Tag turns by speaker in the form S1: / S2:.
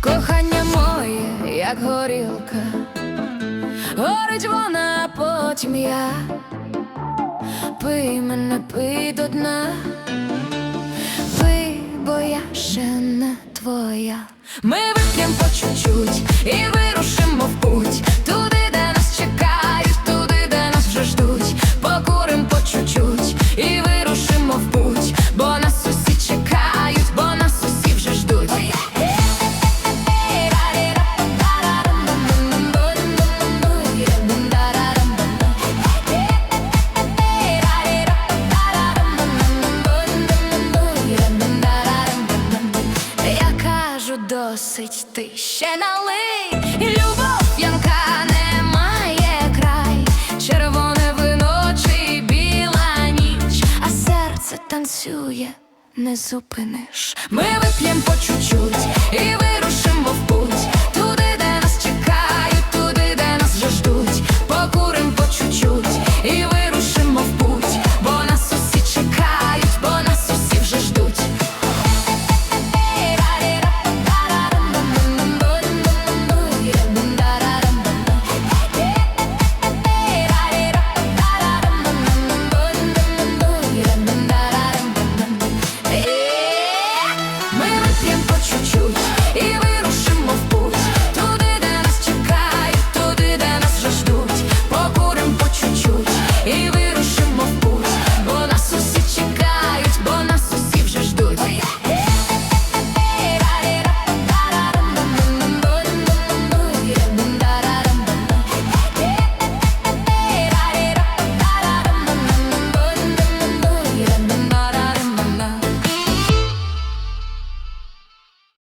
S1: Кохання моє, як горілка, горить вона, а потім я. Пий мене, пий до дна, пий, бо я ще не твоя. Ми вип'єм по чуть-чуть і вирушимо кажу, досить ти ще налий, і любов п'янка не має край, червоне вино чи біла ніч, а серце танцює, не зупиниш. Ми вип'єм по чуть-чуть